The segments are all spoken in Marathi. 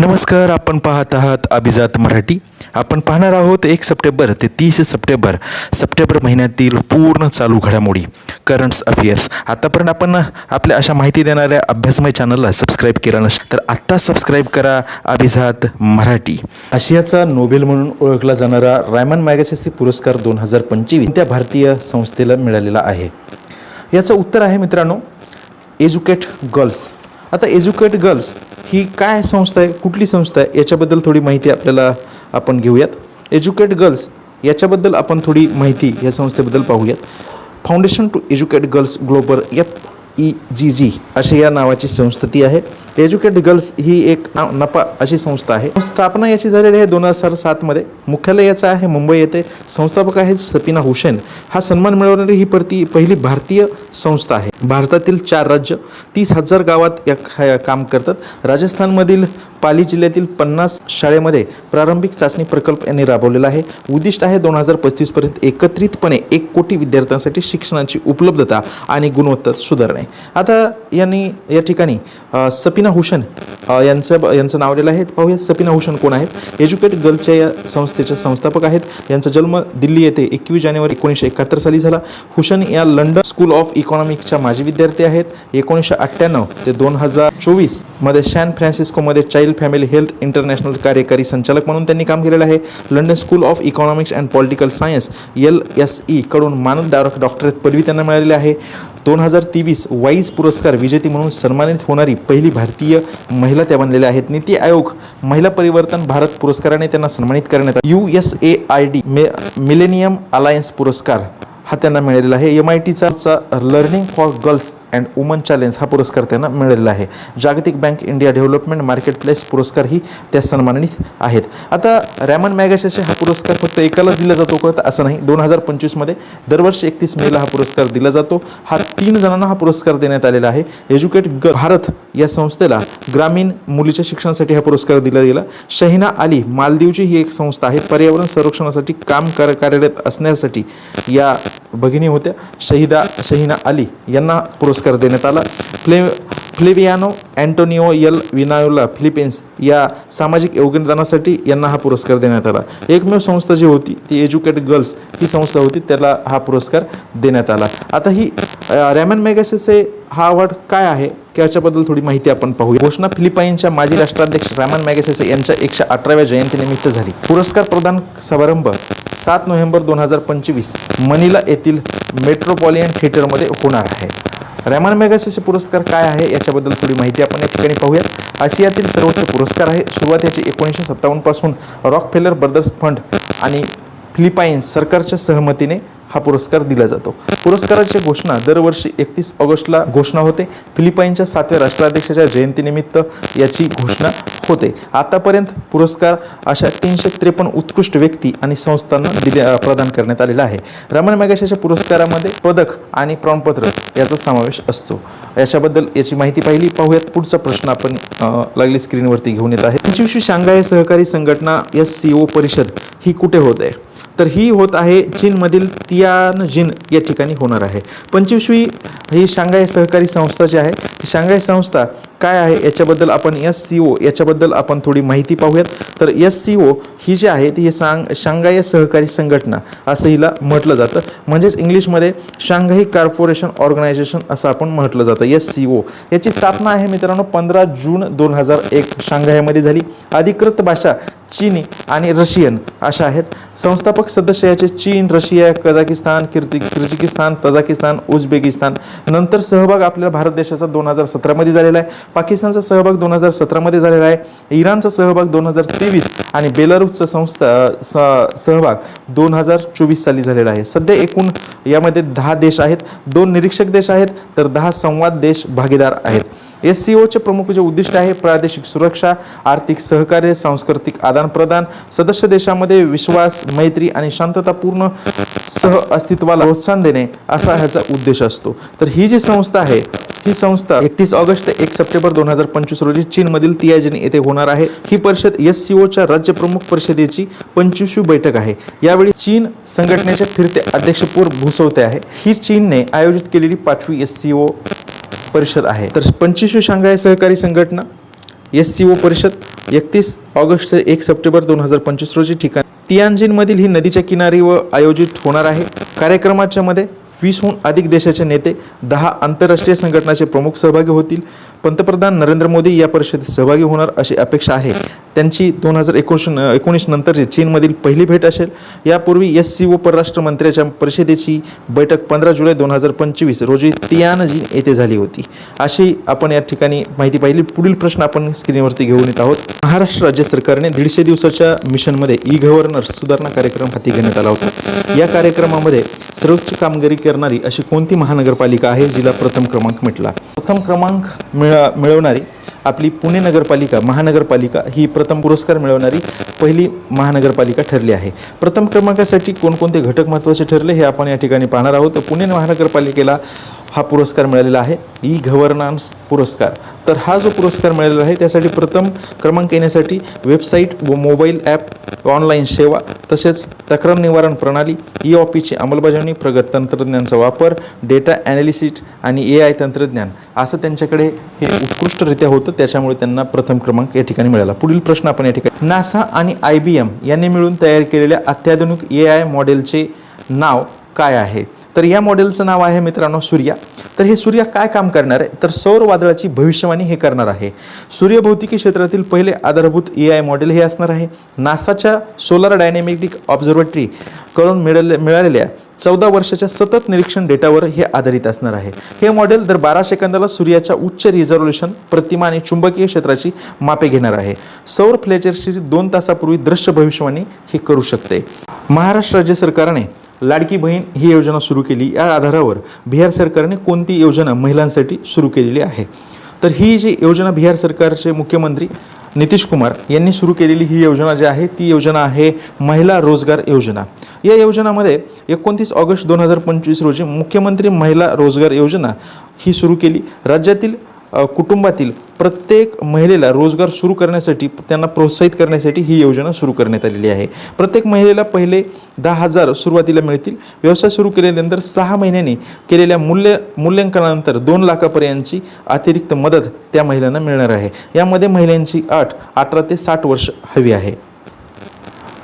नमस्कार आपण पाहत आहात अभिजात मराठी. आपण पाहणार आहोत एक सप्टेंबर ते तीस सप्टेंबर. सप्टेंबर महिन्यातील पूर्ण चालू घडामोडी. Currents affairs. आतापर्यंत आपण आपल्या अशा माहिती देणाऱ्या अभ्यासमय चॅनलला सबस्क्राईब केला नसेल तर आत्ता सबस्क्राईब करा अभिजात मराठी. आशियाचा नोबेल म्हणून ओळखला जाणारा रायमन मॅगसेसी पुरस्कार दोन हजार पंचवीस त्या भारतीय संस्थेला मिळालेला आहे. याचं उत्तर आहे मित्रांनो एज्युकेट गर्ल्स. आता एज्युकेट गर्ल्स ही काय संस्था आहे कुठली संस्था आहे याच्याबद्दल थोडी माहिती आपल्याला आपण घेऊयात. एज्युकेट गर्ल्स याच्याबद्दल आपण थोडी माहिती या संस्थेबद्दल पाहूयात. Foundation to educate girls global या ई जी जी अशी या नावाची संस्था ती आहे. एज्युकेट गर्ल्स ही एक नफा नपा अशी संस्था आहे. स्थापना याची झालेली आहे दोन हजार सातमध्ये मुख्यालय याचं आहे मुंबई येथे. संस्थापक आहेत सपिना हुसेन. हा सन्मान मिळवणारी ही परती पहिली भारतीय संस्था आहे. भारतातील चार राज्य तीस हजार गावात या काम करतात. राजस्थानमधील पाली जिल्ह्यातील पन्नास शाळेमध्ये प्रारंभिक चाचणी प्रकल्प यांनी राबवलेला आहे. उद्दिष्ट आहे दोन हजार पस्तीसपर्यंत एकत्रितपणे एक कोटी विद्यार्थ्यांसाठी शिक्षणाची उपलब्धता आणि गुणवत्ता सुधारणे. आता यांनी या ठिकाणी सपिना हुशन यांचं यांचं नाव दिलं आहे. पाहूया सपिना हुशन कोण आहेत. एज्युकेट गर्लच्या या संस्थेचे संस्थापक आहेत. यांचा जन्म दिल्ली येथे एकवीस जानेवारी एकोणीसशे एकाहत्तर साली झाला. हुशन या लंडन स्कूल ऑफ इकॉनॉमिक्सच्या माजी विद्यार्थी आहेत. एकोणीसशे अठ्ठ्याण्णव ते दोन हजार चोवीसमध्ये सॅन फ्रान्सिस्कोमध्ये चाइल्ड फॅमिली हेल्थ इंटरनॅशनल कार्यकारी संचालक म्हणून त्यांनी काम केलेलं आहे. London school of economics and political science L S E कडून मानद डॉक्टरेट पदवी त्यांना मिळालेली आहे. दोन हजार तेवीस वाईज पुरस्कार विजेती म्हणून सन्मानित होणारी पहिली भारतीय महिला त्या बनलेल्या आहेत. नीती आयोग महिला परिवर्तन भारत पुरस्काराने त्यांना सन्मानित करण्यात आले. U S A I D millennium alliance पुरस्कार हा त्यांना मिळालेला आहे. एम आय टीचा learning for girls and women challenge हा पुरस्कार त्यांना मिळालेला आहे. जागतिक bank India development market place पुरस्कारही त्या सन्मानित आहेत. आता रॅमन मॅगसेसे हा पुरस्कार फक्त एकाला दिला जातो कळतं असं नाही. दोन हजार पंचवीसमध्ये दरवर्षी एकतीस मेला हा पुरस्कार दिला जातो. हा तीन जणांना हा पुरस्कार देण्यात आलेला आहे. एज्युकेट ग भारत या संस्थेला ग्रामीण मुलीच्या शिक्षणासाठी हा पुरस्कार दिला गेला. शहिना अली मालदीवची ही एक संस्था आहे. पर्यावरण संरक्षणासाठी काम कर कार्यरत असण्यासाठी या भगिनी होत्या शहिदा शहीना अली यांना पुरस्कार देण्यात आला. फ्ले फ्लेवियानो अँटोनिओ यल विनायोला फिलिपिन्स या सामाजिक योगदानासाठी यांना हा पुरस्कार देण्यात आला. एकमेव संस्था जी होती ती एज्युकेट गर्ल्स ही संस्था होती त्याला हा पुरस्कार देण्यात आला. आता ही रॅमन मेगासेसे हा अवॉर्ड काय आहे? याच्याबद्दल थोडी माहिती आपण पाहूया. घोषणा फिलिपाईनच्या माजी राष्ट्राध्यक्ष रॅमन मॅगसेसे यांच्या एकशे अठराव्या जयंतीनिमित्त झाली. पुरस्कार प्रदान समारंभ सात नोव्हेंबर दोन हजार पंचवीस मनीला येथील मेट्रोपॉलियन थिएटरमध्ये होणार आहे. रॅमन मॅगसेसे पुरस्कार काय आहे याच्याबद्दल थोडी माहिती आपण या ठिकाणी पाहूयात. आशियातील सर्वोच्च पुरस्कार आहे. सुरुवात याची एकोणीसशे सत्तावन्नपासून रॉक फेलर ब्रदर्स फंड आणि फिलिपाईन्स सरकारच्या सहमतीने हा पुरस्कार दिला जातो. पुरस्काराची घोषणा दरवर्षी एकतीस ऑगस्टला घोषणा होते. फिलिपाईनच्या सातव्या राष्ट्राध्यक्षाच्या जयंतीनिमित्त याची घोषणा होते. आतापर्यंत पुरस्कार अशा तीनशे त्रेपन्न उत्कृष्ट व्यक्ती आणि संस्थांना दिले प्रदान करण्यात आलेला आहे. रमण मॅगेशाच्या पुरस्कारामध्ये पदक आणि प्रमाणपत्र याचा समावेश असतो. याच्याबद्दल याची माहिती पाहिली. पाहूयात पुढचा प्रश्न आपण लागली स्क्रीनवरती घेऊन येत आहे. पंचवीसवी शांघाय सहकारी संघटना एस सी ओ परिषद ही कुठे होत? आहे तर ही होत आहे चीनमधील तियानजिन या ठिकाणी होणार आहे. पंचवीसवी ही शांघाय सहकारी संस्था जी आहे शांघाय संस्था काय आहे याच्याबद्दल आपण एस सी ओ याच्याबद्दल आपण थोडी माहिती पाहूयात. तर एस सी ओ ही जी आहे ती सांग शांघाय सहकारी संघटना असं हिला म्हटलं जातं. म्हणजेच इंग्लिशमध्ये शांघाई कॉर्पोरेशन ऑर्गनायझेशन असं आपण म्हटलं जातं एस सी ओ. याची स्थापना आहे मित्रांनो पंधरा जून दोन हजार एक शांघायमध्ये झाली. अधिकृत भाषा चीनी आणि रशियन अशा आहेत. संस्थापक सदस्य याचे चीन रशिया कझाकिस्तान किर्ती किर्जिकिस्तान तजाकिस्तान उझबेकिस्तान. नंतर सहभाग आपल्याला भारत देशाचा दोन हजार सतरामध्ये झालेला आहे. पाकिस्तानचा सहभाग दोन हजार सतरामध्ये झालेला आहे. इराणचा सहभाग दोन हजार तेवीस आणि बेलारूसचा संस्था स- सहभाग दोन हजार चोवीस साली झालेला आहे. सध्या एकूण यामध्ये दहा देश आहेत. दोन निरीक्षक देश आहेत. तर दहा संवाद देश भागीदार आहेत. एस सी ओचे प्रमुख जे उद्दिष्ट आहे प्रादेशिक सुरक्षा आर्थिक सहकार्य सांस्कृतिक आदानप्रदान सदस्य देशामध्ये विश्वास मैत्री आणि शांततापूर्ण सह अस्तित्वाला प्रोत्साहन देणे असा ह्याचा उद्देश असतो. तर ही जी संस्था आहे ही संस्था एकतीस ऑगस्ट ते एक सप्टेंबर दोन हजार पंचवीस रोजी चीनमधील तियाजिन येथे होणार आहे. ही परिषद एस सी ओच्या राज्य प्रमुख परिषदेची पंचवीसवी बैठक आहे. यावेळी चीन संघटनेचे फिरते अध्यक्षपूर भूसवते आहे. ही चीनने आयोजित केलेली पाचवी एस सी ओ परिषद आहे. तर पंचवीसवी शांघाय सहकारी संघटना एस सी ओ परिषद एकतीस ऑगस्ट ते एक सप्टेंबर दोन हजार पंचवीस रोजी ठिकाण. तियांजिनमधील ही नदीच्या किनारी व आयोजित होणार आहे. कार्यक्रमाच्या मध्ये वीसहून अधिक देशाचे नेते दहा आंतरराष्ट्रीय संघटनाचे प्रमुख सहभागी होतील. पंतप्रधान नरेंद्र मोदी या परिषदेत सहभागी होणार अशी अपेक्षा आहे. त्यांची दोन हजार एकोणीस एकोणीस नंतरची चीनमधील पहिली भेट असेल यापूर्वी एस सी ओ परराष्ट्र मंत्र्याच्या परिषदेची बैठक पंधरा जुलै दोन हजार पंचवीस रोजी तियानजी येथे झाली होती. अशी आपण या ठिकाणी माहिती पाहिली. पुढील प्रश्न आपण स्क्रीनवरती घेऊन येत आहोत. महाराष्ट्र राज्य सरकारने दीडशे दिवसाच्या मिशनमध्ये ई गव्हर्नर सुधारणा कार्यक्रम हाती घेण्यात आला होता. या कार्यक्रमामध्ये सर्वोच्च कामगिरी करणारी अशी कोणती महानगरपालिका आहे जिला प्रथम क्रमांक मिटला प्रथम क्रमांक मिळा मिळवणारी आपली पुणे नगरपालिका महानगरपालिका ही प्रथम पुरस्कार मिळवणारी पहिली महानगरपालिका ठरली आहे. प्रथम क्रमांकासाठी कोणकोणते घटक महत्त्वाचे ठरले हे आपण या ठिकाणी पाहणार आहोत. पुणे महानगरपालिकेला हा पुरस्कार मिळालेला आहे ई गव्हर्नन्स पुरस्कार. तर हा जो पुरस्कार मिळालेला आहे त्यासाठी प्रथम क्रमांक येण्यासाठी वेबसाईट व मोबाईल ॲप ऑनलाईन सेवा तसेच तक्रार निवारण प्रणाली ई ऑफिसची अंमलबजावणी प्रगत तंत्रज्ञानचा वापर डेटा ॲनालिसिस आणि ए आय तंत्रज्ञान असं त्यांच्याकडे हे उत्कृष्टरित्या होतं. त्याच्यामुळे त्यांना प्रथम क्रमांक या ठिकाणी मिळाला. पुढील प्रश्न आपण या ठिकाणी नासा आणि आय बी एम यांनी मिळून तयार केलेल्या अत्याधुनिक ए आय मॉडेलचे नाव काय आहे? तर या मॉडेलचं नाव आहे मित्रांनो सूर्या. तर हे सूर्या काय काम करणार आहे? तर सौर वादळाची भविष्यवाणी हे करणार आहे. सूर्यभौतिकी क्षेत्रातील पहिले आधारभूत ए आय मॉडेल हे असणार आहे. नासाच्या सोलर डायनॅमिक ऑब्झर्वेटरी करून मिळाले मिळालेल्या चौदा वर्षाच्या सतत निरीक्षण डेटावर हे आधारित असणार आहे. हे मॉडेल दर बारा सेकंदाला सूर्याच्या उच्च रिझर्व्हेशन प्रतिमा आणि चुंबकीय क्षेत्राची मापे घेणार आहे. सौर फ्लेचरची दोन तासापूर्वी दृश्य भविष्यवाणी हे करू शकते. महाराष्ट्र राज्य सरकारने लाडकी बहीण ही योजना सुरू केली. या आधारावर बिहार सरकारने कोणती योजना महिलांसाठी सुरू केलेली आहे? तर ही जी योजना बिहार सरकारचे मुख्यमंत्री नितीश कुमार यांनी सुरू केलेली ही योजना जी आहे ती योजना आहे महिला रोजगार योजना. या योजनामध्ये एकोणतीस ऑगस्ट दोन हजार पंचवीस रोजी मुख्यमंत्री महिला रोजगार योजना ही सुरू केली. राज्यातील कुटुंबातील प्रत्येक महिलेला रोजगार सुरू करण्यासाठी त्यांना प्रोत्साहित करण्यासाठी ही योजना सुरू करण्यात आलेली आहे. प्रत्येक महिलेला पहिले दहा हजार सुरुवातीला मिळतील. व्यवसाय सुरू केल्यानंतर सहा महिन्यांनी केलेल्या मूल्य मूल्यांकनानंतर दोन लाखापर्यंतची अतिरिक्त मदत त्या महिलांना मिळणार आहे. यामध्ये महिलांची अट अठरा ते साठ वर्ष हवी आहे.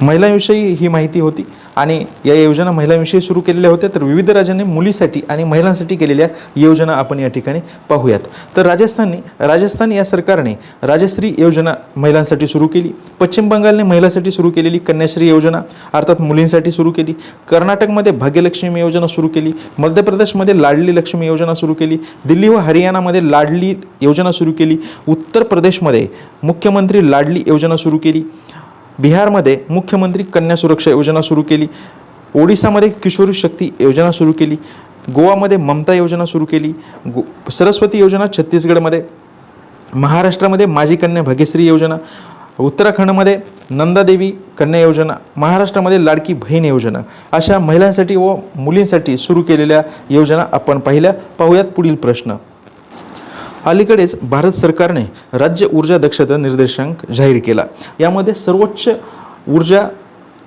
महिलांविषयी ही माहिती होती. आणि या योजना महिलांविषयी सुरू केलेल्या होत्या तर विविध राज्यांनी मुलीसाठी आणि महिलांसाठी केलेल्या योजना आपण या ठिकाणी पाहूयात. तर राजस्थानने राजस्थान या सरकारने राजश्री योजना महिलांसाठी सुरू केली पश्चिम बंगालने महिलांसाठी सुरू केलेली कन्याश्री योजना अर्थात मुलींसाठी सुरू केली कर्नाटकमध्ये भाग्यलक्ष्मी योजना सुरू केली मध्य प्रदेशमध्ये लाडली लक्ष्मी योजना सुरू केली दिल्ली व हरियाणामध्ये लाडली योजना सुरू केली उत्तर प्रदेशमध्ये मुख्यमंत्री लाडली योजना सुरू केली बिहारमध्ये मुख्यमंत्री कन्या सुरक्षा योजना सुरू केली. ओडिसामध्ये किशोरी शक्ती योजना सुरू केली. गोवामध्ये ममता योजना सुरू केली. गो सरस्वती योजना छत्तीसगडमध्ये. महाराष्ट्रामध्ये माझी कन्या भाग्यश्री योजना. उत्तराखंडमध्ये नंदादेवी कन्या योजना. महाराष्ट्रामध्ये लाडकी बहीण योजना. अशा महिलांसाठी व मुलींसाठी सुरू केलेल्या योजना आपण पाहिल्या. पाहूयात पुढील प्रश्न. अलीकडेच भारत सरकारने राज्य ऊर्जा दक्षता निर्देशांक जाहीर केला. यामध्ये सर्वोच्च ऊर्जा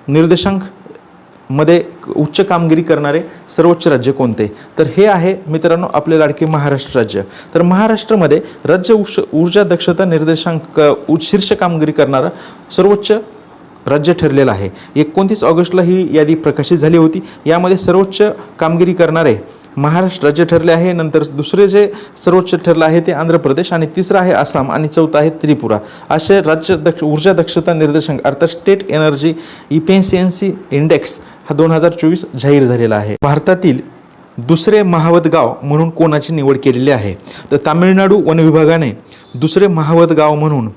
निर्देशांकमध्ये उच्च कामगिरी करणारे सर्वोच्च राज्य कोणते? तर हे आहे मित्रांनो आपले लाडके महाराष्ट्र राज्य. तर महाराष्ट्रामध्ये राज्य उश ऊर्जा दक्षता निर्देशांक उ- शीर्ष कामगिरी करणारा सर्वोच्च राज्य ठरलेलं आहे. एकोणतीस ऑगस्टला ही यादी प्रकाशित झाली होती. यामध्ये सर्वोच्च कामगिरी करणारे महाराष्ट्र राज्य ठरले आहे. नंतर दुसरे जे सर्वोच्च ठरलं आहे ते आंध्र प्रदेश आणि तिसरं आहे आसाम आणि चौथं आहे त्रिपुरा. असे राज्य दक्ष ऊर्जा दक्षता निर्देशांक अर्थात स्टेट एनर्जी इफिशियन्सी इंडेक्स हा दोन हजार चोवीस जाहीर झालेला आहे. भारतातील दुसरे महावत गाव म्हणून कोणाची निवड केलेली आहे? तर तामिळनाडू वन विभागाने दुसरे महावत गाव म्हणून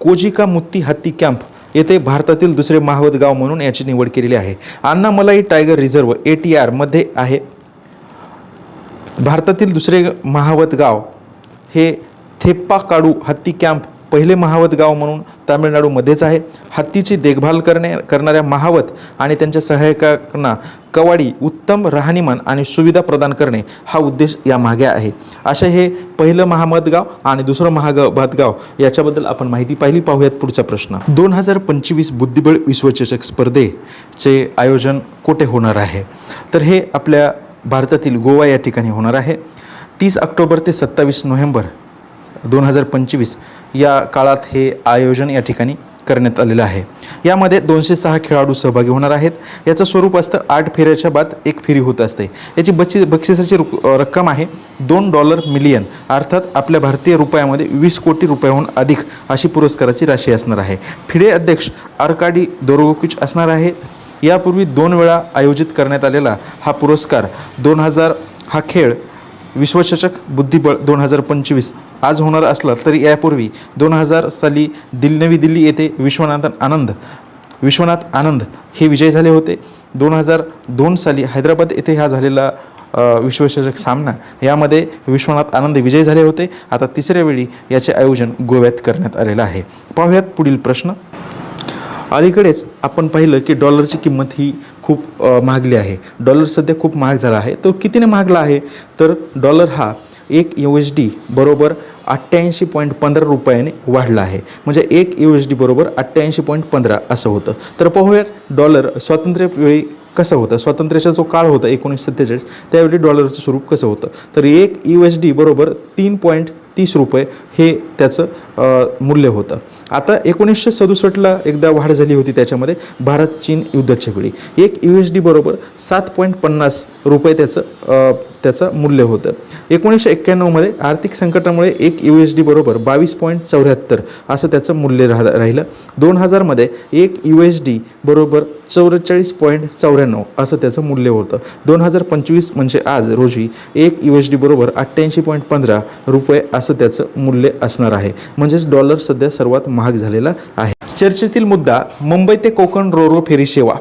कोजिका मुत्ती हत्ती कॅम्प येथे भारतातील दुसरे महावत गाव म्हणून याची निवड केलेली आहे. Annamalai tiger reserve A T आरमध्ये आहे. भारतातील दुसरे महावत गाव हे थेप्पा काडू हत्ती कॅम्प पहिले महावत गाव म्हणून तामिळनाडूमध्येच आहे. हत्तीची देखभाल करणे करणाऱ्या महावत आणि त्यांच्या सहायकांना कवाडी उत्तम राहणीमान आणि सुविधा प्रदान करणे हा उद्देश यामागे आहे. असे हे पहिलं महामत गाव आणि दुसरं महागवत गाव याच्याबद्दल आपण माहिती पाहिली. पाहूयात पुढचा प्रश्न. दोन हजार पंचवीस बुद्धिबळ विश्वचषक स्पर्धेचे आयोजन कुठे होणार आहे? तर हे आपल्या भारतातील गोवा या ठिकाणी होणार आहे. तीस ऑक्टोबर ते सत्तावीस नोव्हेंबर दोन हजार पंचवीस या काळात हे आयोजन या ठिकाणी करण्यात आलेलं आहे. यामध्ये दोनशे सहा खेळाडू सहभागी होणार आहेत. याचं स्वरूप असतं आठ फेऱ्याच्या बाद एक फेरी होत असते. याची बक्षी बक्षिसाची रक्कम आहे दोन डॉलर मिलियन अर्थात आपल्या भारतीय रुपयामध्ये वीस कोटी रुपयाहून अधिक अशी पुरस्काराची राशी असणार आहे. फिडे अध्यक्ष आरकाडी दोरोगोकिच असणार आहे. यापूर्वी दोन वेळा आयोजित करण्यात आलेला हा पुरस्कार दोन हजार हा खेळ विश्वचषक बुद्धिबळ दोन हजार पंचवीस आज होणार असला तरी यापूर्वी दोन हजार साली दिल नवी दिल्ली येथे विश्वनाथन आनंद विश्वनाथ आनंद हे विजय झाले होते. दोन हजार दोन साली हैदराबाद येथे हा झालेला विश्वचषक सामना यामध्ये विश्वनाथ आनंद विजय झाले होते. आता तिसऱ्या वेळी याचे आयोजन गोव्यात करण्यात आलेलं आहे. पाहूयात पुढील प्रश्न. अलीकडेच आपण पाहिलं की डॉलरची किंमत ही खूप महागली आहे. डॉलर सध्या खूप महाग झाला आहे. तो कितीने महागला आहे? तर डॉलर हा एक यू एच डी बरोबर अठ्ठ्याऐंशी पॉईंट पंधरा रुपयाने वाढला आहे. म्हणजे एक यू एच डी बरोबर अठ्ठ्याऐंशी पॉईंट पंधरा असं होतं. तर पाहूयात डॉलर स्वातंत्र्यवेळी कसं होतं? स्वातंत्र्याचा जो काळ होता एकोणीसशे सत्तेचाळीस त्यावेळी डॉलरचं स्वरूप कसं होतं? तर एक यू एच डी बरोबर तीन पॉईंट तीस रुपये हे त्याचं मूल्य होतं. आता एकोणीसशे सदुसष्टला एकदा वाढ झाली होती त्याच्यामध्ये भारत चीन युद्धाच्या वेळी. एक यू एच डी बरोबर सात पॉईंट पन्नास रुपये त्याचं त्याचं मूल्य होतं. एकोणीसशे एक्क्याण्णवमध्ये आर्थिक संकटामुळे एक यू एस डी बरोबर बावीस पॉईंट चौऱ्याहत्तर असं त्याचं मूल्य राह राहिलं. दोन हजारमध्ये एक यू एच डी बरोबर चौवेचाळीस पॉईंट चौऱ्याण्णव असं त्याचं मूल्य होतं. दोन हजार पंचवीस म्हणजे आज रोजी एक यू एच डी बरोबर अठ्ठ्याऐंशी पॉईंट पंधरा रुपये असं त्याचं मूल्य असणार आहे. म्हणजेच डॉलर सध्या सर्वात महाग झालेला आहे. चर्चेतील मुद्दा मुंबई ते कोकण रोरो फेरी सेवा.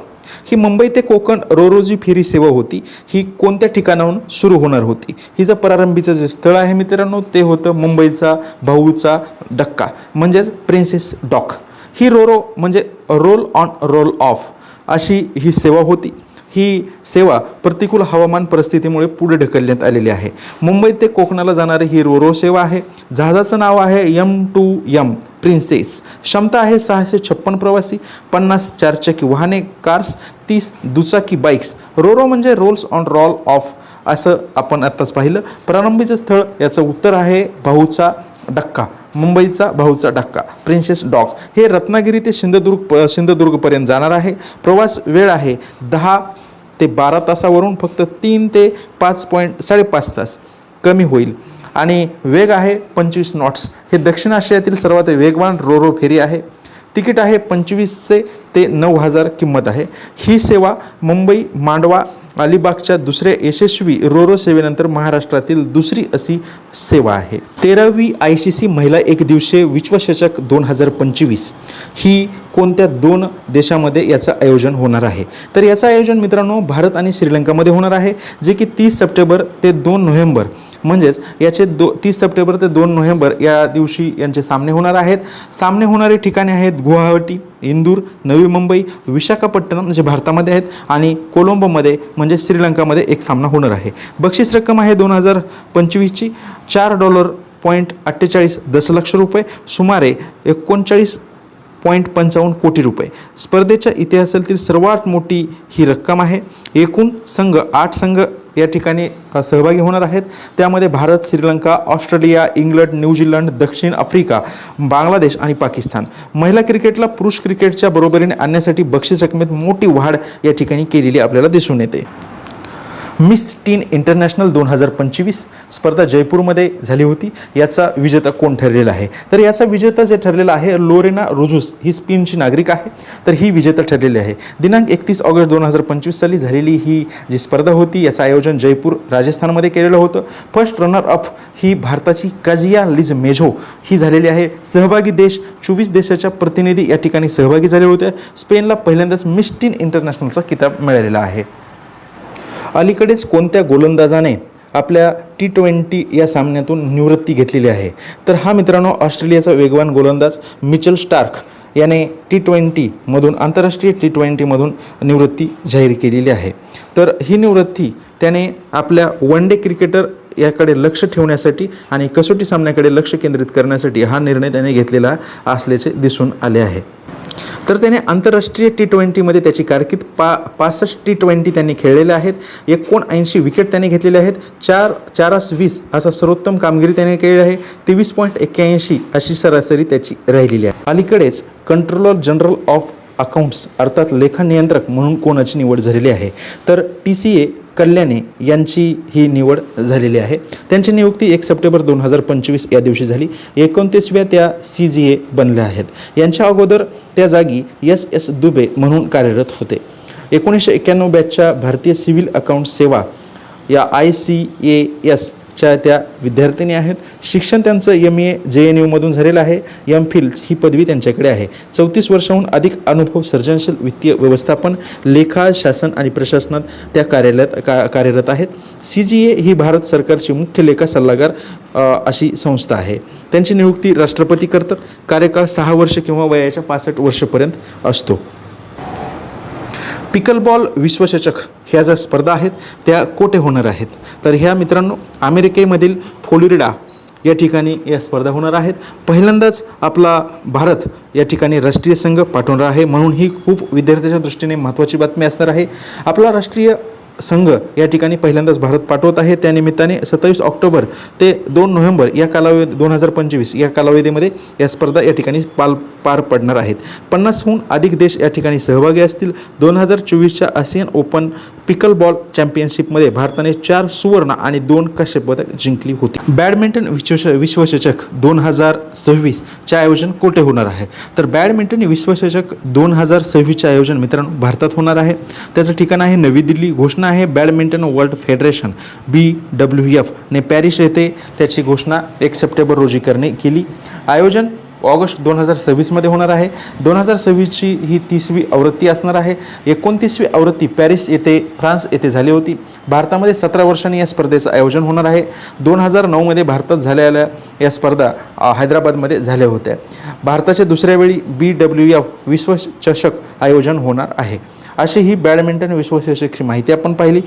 ही मुंबई ते कोकण रोरोजी फेरी सेवा होती. ही कोणत्या ठिकाणाहून सुरू होणार होती? हिचं प्रारंभीचं जे स्थळ आहे मित्रांनो ते होतं मुंबईचा भाऊचा डक्का म्हणजेच प्रिन्सेस डॉक ही रोरो म्हणजे रोल ऑन रोल ऑफ अशी ही सेवा होती. ही सेवा प्रतिकूल हवामान परिस्थितीमुळे पुढे ढकलण्यात आलेली आहे. मुंबई ते कोकणाला जाणारी ही रोरो सेवा आहे. जहाजाचं नाव आहे यम टू यम प्रिन्सेस क्षमता आहे सहाशे छप्पन प्रवासी पन्नास चारचाकी वाहने कार्स तीस दुचाकी बाईक्स रोरो म्हणजे रोल्स ऑन रॉल ऑफ असं आपण आत्ताच पाहिलं. प्रारंभीचं स्थळ याचं उत्तर आहे भाऊचा डक्का. मुंबईचा भाऊचा डक्का प्रिन्सेस डॉक हे रत्नागिरी ते सिंधुदुर्ग प सिंधुदुर्गपर्यंत जाणार आहे. प्रवास वेळ आहे दहा ते बारा तासावरून फक्त तीन ते पाच पॉईंट साडेपाच तास कमी होईल. आणि वेग आहे पंचवीस नॉट्स. हे दक्षिण आशियातील सर्वात वेगवान रोरो फेरी आहे. तिकीट आहे पंचवीसशे ते नऊ हजार किंमत आहे. ही सेवा मुंबई मांडवा अलिबागच्या दुसऱ्या यशस्वी रोरो सेवेनंतर महाराष्ट्रातील दुसरी अशी सेवा आहे. तेरावी आय सी सी महिला एकदिवसीय विश्वचषक दोन हजार पंचवीस. ही कोणत्या दोन देशामध्ये याचं आयोजन होणार आहे? तर याचं आयोजन मित्रांनो भारत आणि श्रीलंकामध्ये होणार आहे जे की तीस सप्टेंबर ते दोन नोव्हेंबर म्हणजेच याचे दो तीस सप्टेंबर ते दोन नोव्हेंबर या दिवशी यांचे सामने होणार आहेत. सामने होणारे ठिकाणे आहेत गुवाहाटी इंदूर नवी मुंबई विशाखापट्टणम म्हणजे भारतामध्ये आहेत आणि कोलंबोमध्ये म्हणजे श्रीलंकामध्ये एक सामना होणार आहे. बक्षीस रक्कम आहे दोन हजार पंचवीसची. चार डॉलर पॉईंट अठ्ठेचाळीस दशलक्ष रुपये सुमारे एकोणचाळीस पॉईंट पंचावन्न कोटी रुपये. स्पर्धेच्या इतिहासातील सर्वात मोठी ही रक्कम आहे. एकूण संघ आठ संघ या ठिकाणी सहभागी होणार आहेत. त्यामध्ये Bharat Sri Lanka Australia England New Zealand दक्षिण आफ्रिका बांगलादेश आणि पाकिस्तान. महिला क्रिकेटला पुरुष क्रिकेटच्या बरोबरीने आणण्यासाठी बक्षीस रकमेत मोठी वाढ या ठिकाणी केलेली आपल्याला दिसून येते. मिस टीन इंटरनॅशनल दोन हजार पंचवीस स्पर्धा जयपूरमध्ये झाली होती. याचा विजेता कोण ठरलेला आहे? तर याचा विजेता जे ठरलेला आहे लोरेना रुजूस ही स्पेनची नागरिक आहे. तर ही विजेता ठरलेली आहे. दिनांक एकतीस ऑगस्ट दोन हजार पंचवीस साली झालेली ही जी स्पर्धा होती याचं आयोजन जयपूर राजस्थानमध्ये केलेलं होतं. फर्स्ट रनर अप ही भारताची काजिया लिज मेझो ही झालेली आहे. सहभागी देश चोवीस देशाच्या प्रतिनिधी या ठिकाणी सहभागी झाले होते. स्पेनला पहिल्यांदाच मिस टीन इंटरनॅशनलचा किताब मिळालेला आहे. अलीकडेच कोणत्या गोलंदाजाने आपल्या टी ट्वेंटी या सामन्यातून निवृत्ती घेतलेली आहे? तर हा मित्रांनो ऑस्ट्रेलियाचा वेगवान गोलंदाज मिचल स्टार्क याने टी ट्वेंटीमधून आंतरराष्ट्रीय टी ट्वेंटीमधून निवृत्ती जाहीर केलेली आहे. तर ही निवृत्ती त्याने आपल्या वन डे क्रिकेटर याकडे लक्ष ठेवण्यासाठी आणि कसोटी सामन्याकडे लक्ष केंद्रित करण्यासाठी हा निर्णय त्याने घेतलेला असल्याचे दिसून आले आहे. तर त्याने आंतरराष्ट्रीय टी ट्वेंटीमध्ये त्याची कारकीर्द पा पासष्ट टी ट्वेंटी त्यांनी खेळलेल्या आहेत. एकोणऐंशी विकेट त्याने घेतलेले आहेत. चार चारास वीस असा सर्वोत्तम कामगिरी त्याने केली आहे. तेवीस पॉईंट एक्क्याऐंशी अशी सरासरी त्याची राहिलेली आहे. अलीकडेच कंट्रोलर जनरल ऑफ अकाउंट्स अर्थात लेखन नियंत्रक म्हणून कोणाची निवड झालेली आहे? तर टी सी ए कल्याणे यांची ही निवड झालेली आहे. त्यांची नियुक्ती एक सप्टेंबर दोन हजार पंचवीस या दिवशी झाली. एकोणतीसव्या त्या सी जी ए बनल्या आहेत. यांच्या अगोदर त्या जागी एस एस दुबे म्हणून कार्यरत होते. एकोणीसशे एक्क्याण्णव बॅचच्या भारतीय सिव्हिल अकाउंट सेवा या आय सी ए च्या त्या विद्यार्थिनी आहेत. शिक्षण त्यांचं एम ए जे एन यूमधून झालेलं आहे. एम फिल ही पदवी त्यांच्याकडे आहे. चौतीस वर्षाहून अधिक अनुभव सर्जनशील वित्तीय व्यवस्थापन लेखा शासन आणि प्रशासनात त्या कार्यालयात का कार्यरत आहेत. सी जी ए ही भारत सरकारची मुख्य लेखा सल्लागार अशी संस्था आहे. त्यांची नियुक्ती राष्ट्रपती करतात. कार्यकाळ सहा वर्ष किंवा वयाच्या पासष्ट वर्षपर्यंत असतो. पिकलबॉल विश्वचषक ह्या ज्या स्पर्धा आहेत त्या कोठे होणार आहेत? तर ह्या मित्रांनो अमेरिकेमधील फ्लोरिडा या ठिकाणी या स्पर्धा होणार आहेत. पहिल्यांदाच आपला भारत या ठिकाणी राष्ट्रीय संघ पाठवणार आहे म्हणून ही खूप विद्यार्थ्याच्या दृष्टीने महत्त्वाची बातमी असणार आहे. आपला राष्ट्रीय संघ या ठिकाणी पहिल्यांदाच भारत पाठवत आहे. त्यानिमित्ताने सत्तावीस ऑक्टोबर ते दोन नोव्हेंबर या कालावधी दोन हजार पंचवीस या कालावधीमध्ये या स्पर्धा या ठिकाणी पाल पार पडणार आहेत. पन्नासहून अधिक देश या ठिकाणी सहभागी असतील. दोन हजार चोवीसच्या आसियन ओपन पिकल बॉल चॅम्पियनशिपमध्ये भारताने चार सुवर्ण आणि दोन कश्य पदक जिंकली होती. बॅडमिंटन विश्व विश्वचषक दोन हजार सव्वीसचे आयोजन कुठे होणार आहे? तर बॅडमिंटन विश्वचषक दोन हजार सव्वीसचे आयोजन मित्रांनो भारतात होणार आहे. त्याचं ठिकाण आहे नवी दिल्ली. घोषणा आहे badminton world federation B W एफने Paris येथे त्याची घोषणा एक सप्टेंबर रोजी करणे केली. आयोजन ऑगस्ट दोन हजार सव्वीसमध्ये होणार आहे. दोन हजार सव्वीसची ही तीसवी आवृत्ती असणार आहे. एकोणतीसवी आवृत्ती पॅरिस येथे फ्रान्स येथे झाली होती. भारतामध्ये सतरा वर्षांनी या स्पर्धेचं आयोजन होणार आहे. दोन हजार नऊमध्ये भारतात झालेल्या या स्पर्धा हैदराबादमध्ये झाल्या होत्या. भारताच्या दुसऱ्या वेळी बी डब्ल्यू एफ विश्वचषक आयोजन होणार आहे. अशी ही बॅडमिंटन विश्वचषकची माहिती आपण पाहिली.